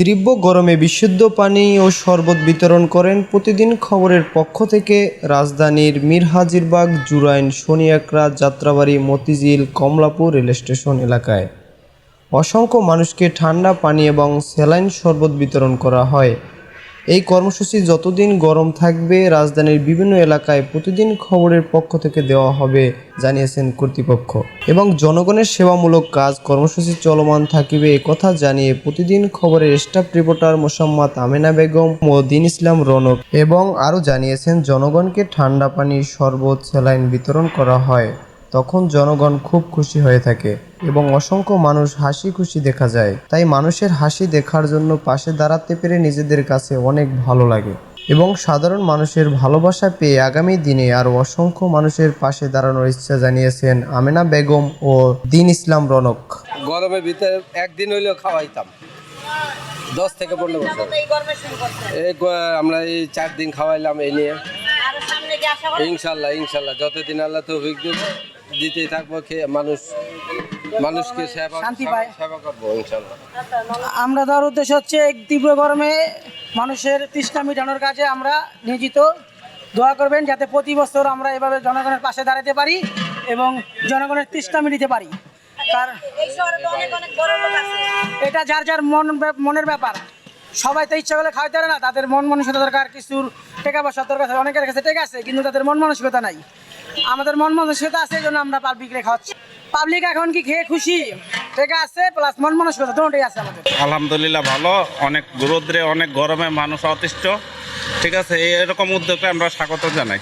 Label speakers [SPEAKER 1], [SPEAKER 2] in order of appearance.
[SPEAKER 1] তীব্র গরমে বিশুদ্ধ পানি ও শরবত বিতরণ করেন প্রতিদিন খবরের পক্ষ থেকে রাজধানীর মিরহাজিরবাগ, জুরাইন শনিয়াকড়া যাত্রাবাড়ি, মতিঝিল, কমলাপুর রেলস্টেশন এলাকায়। অসংখ্য মানুষকে ঠান্ডা পানি এবং স্যালাইন শরবত বিতরণ করা হয়। এই কর্মসূচি যতদিন গরম থাকবে, রাজধানীর বিভিন্ন এলাকায় প্রতিদিন খবরের পক্ষ থেকে দেওয়া হবে, জানিয়েছেন কর্তৃপক্ষ। এবং জনগণের সেবামূলক কাজ, কর্মসূচি চলমান থাকিবে কথা জানিয়ে প্রতিদিন খবরের স্টাফ রিপোর্টার মোসাম্মদ আমেনা বেগম ও দিন ইসলাম রনক এবং আরও জানিয়েছেন, জনগণকে ঠান্ডা পানি শরবত, স্যালাইন বিতরণ করা হয়। তখন জনগণ খুব খুশি হয়ে থাকে এবং অসংখ্য মানুষ হাসি খুশি দেখা যায়। তাই মানুষের হাসি দেখার জন্য পাশে দাঁড়াতে পেরে নিজেদের কাছে অনেক ভালো লাগে। এবং সাধারণ মানুষের ভালোবাসা পেয়ে আগামী দিনে আরও অসংখ্য মানুষের পাশে দাঁড়ানোর ইচ্ছা জানিয়েছেন আমেনা বেগম ও দিন ইসলাম রনক।
[SPEAKER 2] গরমের ভিতরে একদিন হইলেও খাওয়াইতাম। দশ থেকে পনেরো বছর।
[SPEAKER 3] এই
[SPEAKER 2] আমরা এই চার দিন খাওয়াইলাম এই নিয়ে।
[SPEAKER 3] আর সামনে কি আশা করেন?
[SPEAKER 2] ইনশাল্লাহ ইনশাল্লাহ। যতদিন আল্লাহ তো দেবো। দিতেই থাকব খেয়ে মানুষ মানুষকে সেবা
[SPEAKER 4] শান্তি পায়।
[SPEAKER 2] সেবা করব ইনশাল্লাহ।
[SPEAKER 4] আমরা ধর উদ্দেশ্য হচ্ছে তীব্র গরমে মানুষের তৃষ্ণা মেটানোর কাজে আমরা নিয়োজিত। দোয়া করবেন যাতে প্রতি বছর আমরা এভাবে জনগণের পাশে দাঁড়াতে পারি এবং জনগণের তৃষ্ণা মিটিতে পারি। তার এটা যার যার মন মনের ব্যাপার। সবাই তো ইচ্ছা করলে খাওয়াতে পারে না তাদের মন মানসিকতা দরকার কিছুর টাকা পয়সা দরকার অনেকের কাছে টাকা আছে কিন্তু তাদের মন মানসিকতা নাই। আমাদের মন মানসিকতা আছে, এই জন্য আমরা পাবলিক পাবলিকরে খাওয়াচ্ছি। পাবলিক এখন কি খেয়ে খুশি? ঠিক আছে প্লাস মন মানসিকতা দুটোই আছে আমাদের।
[SPEAKER 5] আলহামদুলিল্লাহ ভালো, অনেক রোদ্রে, অনেক গরমে মানুষ অতিষ্ঠ। ঠিক আছে এরকম উদ্যোগকে আমরা স্বাগত জানাই।